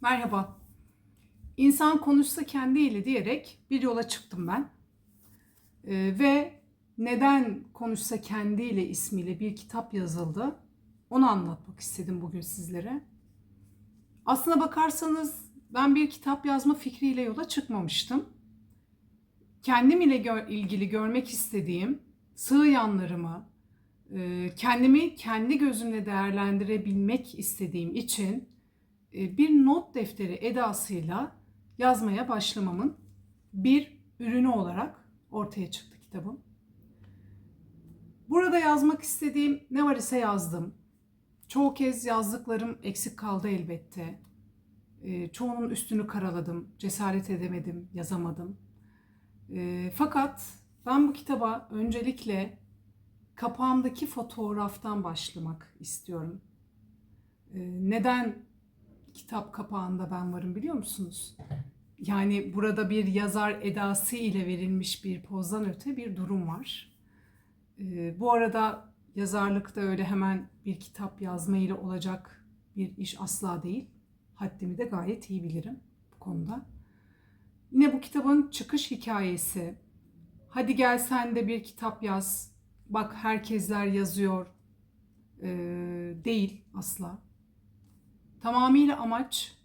Merhaba. İnsan konuşsa kendiyle diyerek bir yola çıktım ben. Ee, ve neden konuşsa kendiyle ismiyle bir kitap yazıldı onu anlatmak istedim bugün sizlere. Aslına bakarsanız ben bir kitap yazma fikriyle yola çıkmamıştım. Kendim ile gö- ilgili görmek istediğim sığ yanlarımı, e, kendimi kendi gözümle değerlendirebilmek istediğim için bir not defteri edasıyla yazmaya başlamamın bir ürünü olarak ortaya çıktı kitabım. Burada yazmak istediğim ne var ise yazdım. Çoğu kez yazdıklarım eksik kaldı elbette. E, çoğunun üstünü karaladım, cesaret edemedim, yazamadım. E, fakat ben bu kitaba öncelikle kapağımdaki fotoğraftan başlamak istiyorum. E, neden kitap kapağında ben varım biliyor musunuz? Yani burada bir yazar edası ile verilmiş bir pozdan öte bir durum var. Ee, bu arada yazarlıkta öyle hemen bir kitap yazma ile olacak bir iş asla değil. Haddimi de gayet iyi bilirim bu konuda. Yine bu kitabın çıkış hikayesi. Hadi gel sen de bir kitap yaz. Bak herkesler yazıyor. Ee, değil asla. Tamamıyla amaç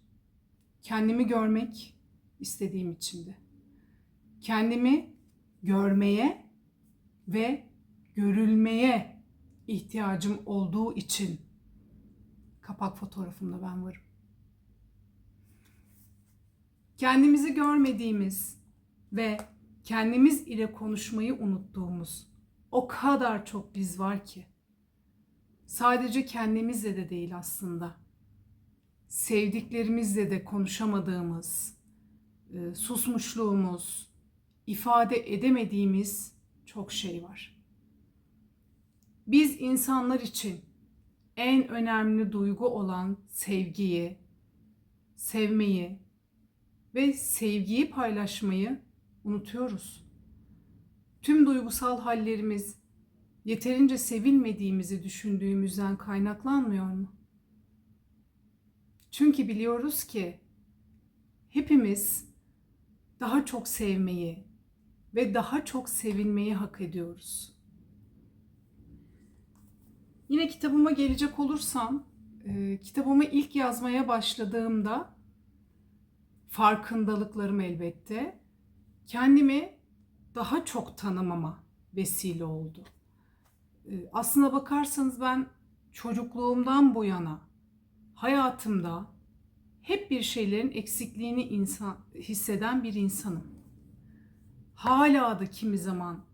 kendimi görmek istediğim içindi. Kendimi görmeye ve görülmeye ihtiyacım olduğu için kapak fotoğrafımda ben varım. Kendimizi görmediğimiz ve kendimiz ile konuşmayı unuttuğumuz o kadar çok biz var ki. Sadece kendimizle de değil aslında sevdiklerimizle de konuşamadığımız, e, susmuşluğumuz, ifade edemediğimiz çok şey var. Biz insanlar için en önemli duygu olan sevgiyi, sevmeyi ve sevgiyi paylaşmayı unutuyoruz. Tüm duygusal hallerimiz yeterince sevilmediğimizi düşündüğümüzden kaynaklanmıyor mu? Çünkü biliyoruz ki hepimiz daha çok sevmeyi ve daha çok sevilmeyi hak ediyoruz. Yine kitabıma gelecek olursam, e, kitabımı ilk yazmaya başladığımda farkındalıklarım elbette kendimi daha çok tanımama vesile oldu. E, aslına bakarsanız ben çocukluğumdan bu yana hayatımda hep bir şeylerin eksikliğini insan hisseden bir insanım. Hala da kimi zaman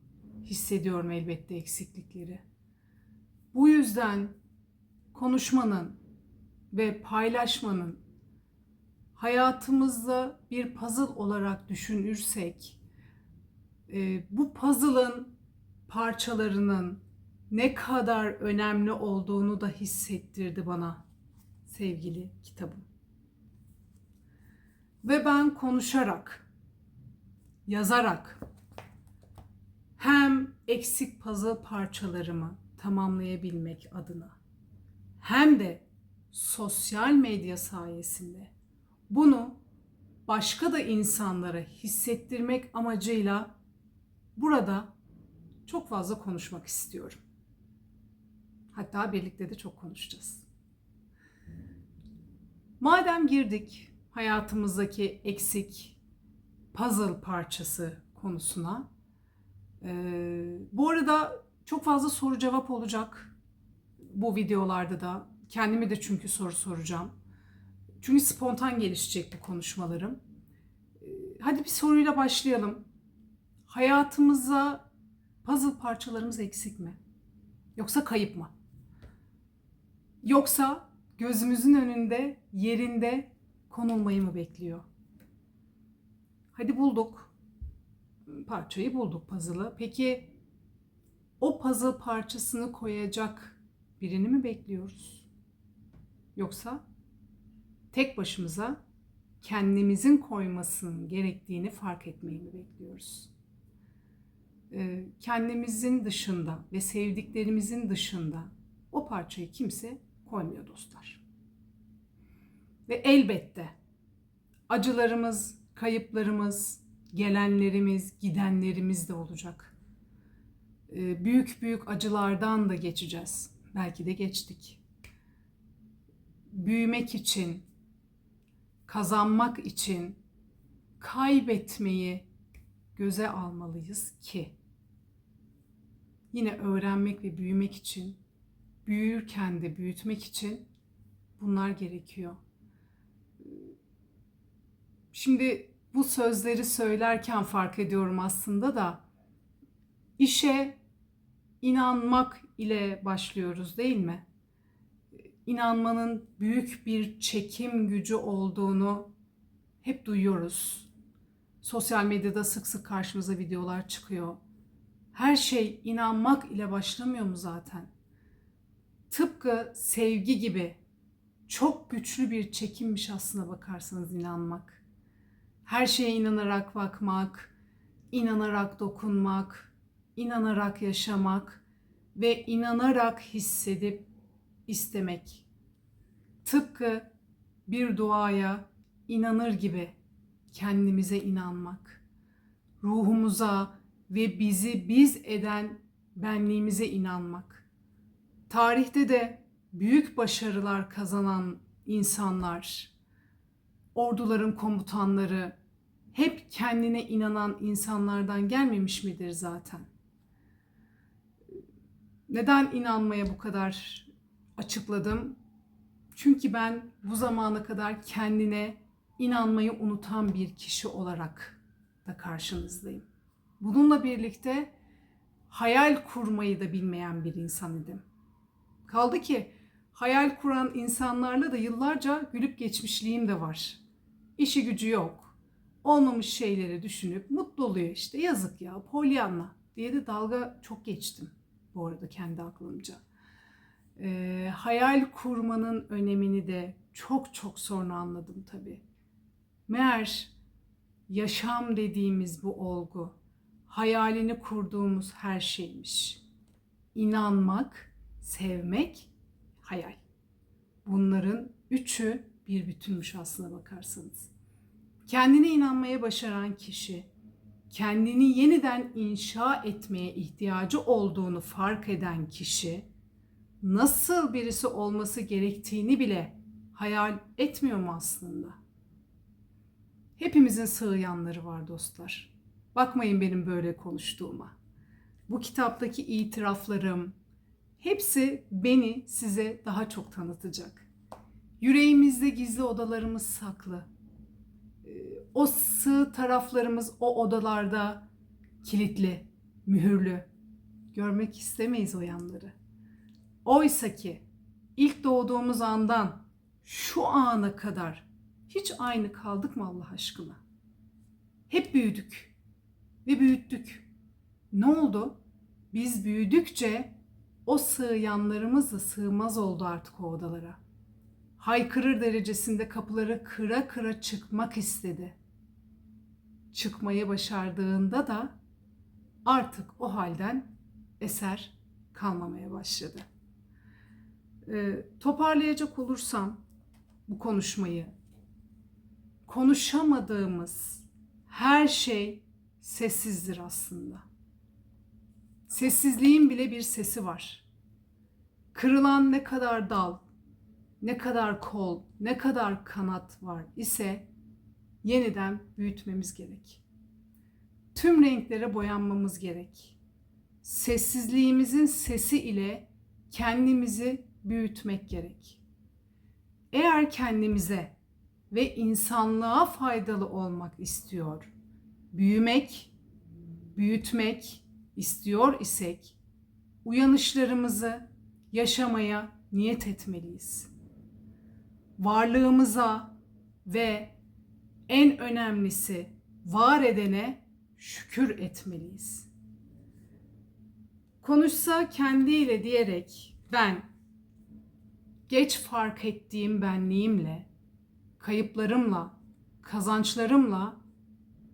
hissediyorum elbette eksiklikleri. Bu yüzden konuşmanın ve paylaşmanın hayatımızda bir puzzle olarak düşünürsek e, bu puzzle'ın parçalarının ne kadar önemli olduğunu da hissettirdi bana sevgili kitabım. Ve ben konuşarak, yazarak hem eksik puzzle parçalarımı tamamlayabilmek adına hem de sosyal medya sayesinde bunu başka da insanlara hissettirmek amacıyla burada çok fazla konuşmak istiyorum. Hatta birlikte de çok konuşacağız. Madem girdik hayatımızdaki eksik puzzle parçası konusuna, ee, bu arada çok fazla soru cevap olacak bu videolarda da. Kendime de çünkü soru soracağım. Çünkü spontan gelişecek bu konuşmalarım. Ee, hadi bir soruyla başlayalım. Hayatımızda puzzle parçalarımız eksik mi? Yoksa kayıp mı? Yoksa gözümüzün önünde, yerinde konulmayı mı bekliyor? Hadi bulduk. Parçayı bulduk puzzle'ı. Peki o puzzle parçasını koyacak birini mi bekliyoruz? Yoksa tek başımıza kendimizin koymasının gerektiğini fark etmeyi mi bekliyoruz? Ee, kendimizin dışında ve sevdiklerimizin dışında o parçayı kimse koymuyor dostlar. Ve elbette Acılarımız, kayıplarımız, gelenlerimiz, gidenlerimiz de olacak. Ee, büyük büyük acılardan da geçeceğiz. Belki de geçtik. Büyümek için, kazanmak için kaybetmeyi göze almalıyız ki yine öğrenmek ve büyümek için, büyürken de büyütmek için bunlar gerekiyor. Şimdi bu sözleri söylerken fark ediyorum aslında da işe inanmak ile başlıyoruz değil mi? İnanmanın büyük bir çekim gücü olduğunu hep duyuyoruz. Sosyal medyada sık sık karşımıza videolar çıkıyor. Her şey inanmak ile başlamıyor mu zaten? Tıpkı sevgi gibi çok güçlü bir çekimmiş aslına bakarsanız inanmak. Her şeye inanarak bakmak, inanarak dokunmak, inanarak yaşamak ve inanarak hissedip istemek. Tıpkı bir duaya inanır gibi kendimize inanmak. Ruhumuza ve bizi biz eden benliğimize inanmak. Tarihte de büyük başarılar kazanan insanlar, orduların komutanları hep kendine inanan insanlardan gelmemiş midir zaten? Neden inanmaya bu kadar açıkladım? Çünkü ben bu zamana kadar kendine inanmayı unutan bir kişi olarak da karşınızdayım. Bununla birlikte hayal kurmayı da bilmeyen bir insan idim. Kaldı ki hayal kuran insanlarla da yıllarca gülüp geçmişliğim de var. İşi gücü yok. Olmamış şeyleri düşünüp mutlu oluyor işte yazık ya polyanla diye de dalga çok geçtim bu arada kendi aklımca. Ee, hayal kurmanın önemini de çok çok sonra anladım tabii. Meğer yaşam dediğimiz bu olgu hayalini kurduğumuz her şeymiş. İnanmak, sevmek, hayal. Bunların üçü bir bütünmüş aslına bakarsanız. Kendine inanmaya başaran kişi, kendini yeniden inşa etmeye ihtiyacı olduğunu fark eden kişi, nasıl birisi olması gerektiğini bile hayal etmiyor mu aslında? Hepimizin sığ yanları var dostlar. Bakmayın benim böyle konuştuğuma. Bu kitaptaki itiraflarım hepsi beni size daha çok tanıtacak. Yüreğimizde gizli odalarımız saklı. Ee, o sığ taraflarımız o odalarda kilitli, mühürlü. Görmek istemeyiz o yanları. Oysa ki ilk doğduğumuz andan şu ana kadar hiç aynı kaldık mı Allah aşkına? Hep büyüdük ve büyüttük. Ne oldu? Biz büyüdükçe o sığ yanlarımız da sığmaz oldu artık o odalara. Haykırır derecesinde kapıları kıra kıra çıkmak istedi. Çıkmayı başardığında da artık o halden eser kalmamaya başladı. Ee, toparlayacak olursam bu konuşmayı konuşamadığımız her şey sessizdir aslında. Sessizliğin bile bir sesi var. Kırılan ne kadar dal, ne kadar kol, ne kadar kanat var ise yeniden büyütmemiz gerek. Tüm renklere boyanmamız gerek. Sessizliğimizin sesi ile kendimizi büyütmek gerek. Eğer kendimize ve insanlığa faydalı olmak istiyor, büyümek, büyütmek istiyor isek uyanışlarımızı yaşamaya niyet etmeliyiz. Varlığımıza ve en önemlisi var edene şükür etmeliyiz. Konuşsa kendiyle diyerek ben geç fark ettiğim benliğimle, kayıplarımla, kazançlarımla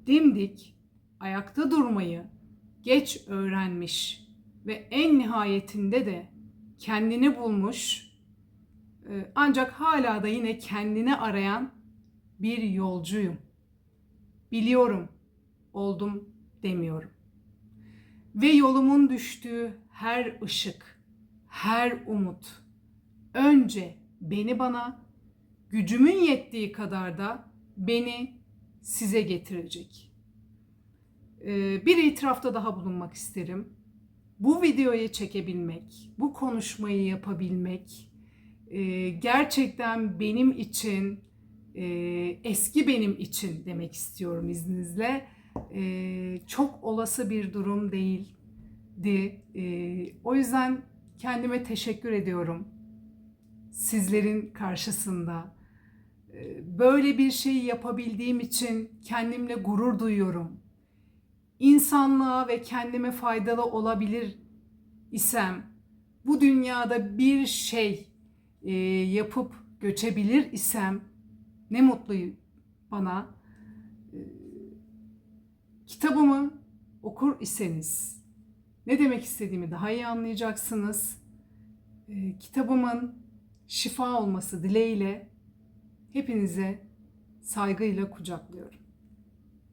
dimdik ayakta durmayı geç öğrenmiş ve en nihayetinde de kendini bulmuş e, ancak hala da yine kendini arayan bir yolcuyum. Biliyorum, oldum demiyorum. Ve yolumun düştüğü her ışık, her umut önce beni bana, gücümün yettiği kadar da beni size getirecek. Ee, Bir itirafta daha bulunmak isterim. Bu videoyu çekebilmek, bu konuşmayı yapabilmek e, gerçekten benim için, e, eski benim için demek istiyorum izninizle. E, Çok olası bir durum değildi. E, O yüzden kendime teşekkür ediyorum. Sizlerin karşısında e, böyle bir şeyi yapabildiğim için kendimle gurur duyuyorum. İnsanlığa ve kendime faydalı olabilir isem, bu dünyada bir şey e, yapıp göçebilir isem ne mutlu bana. E, kitabımı okur iseniz ne demek istediğimi daha iyi anlayacaksınız. E, kitabımın şifa olması dileğiyle hepinize saygıyla kucaklıyorum.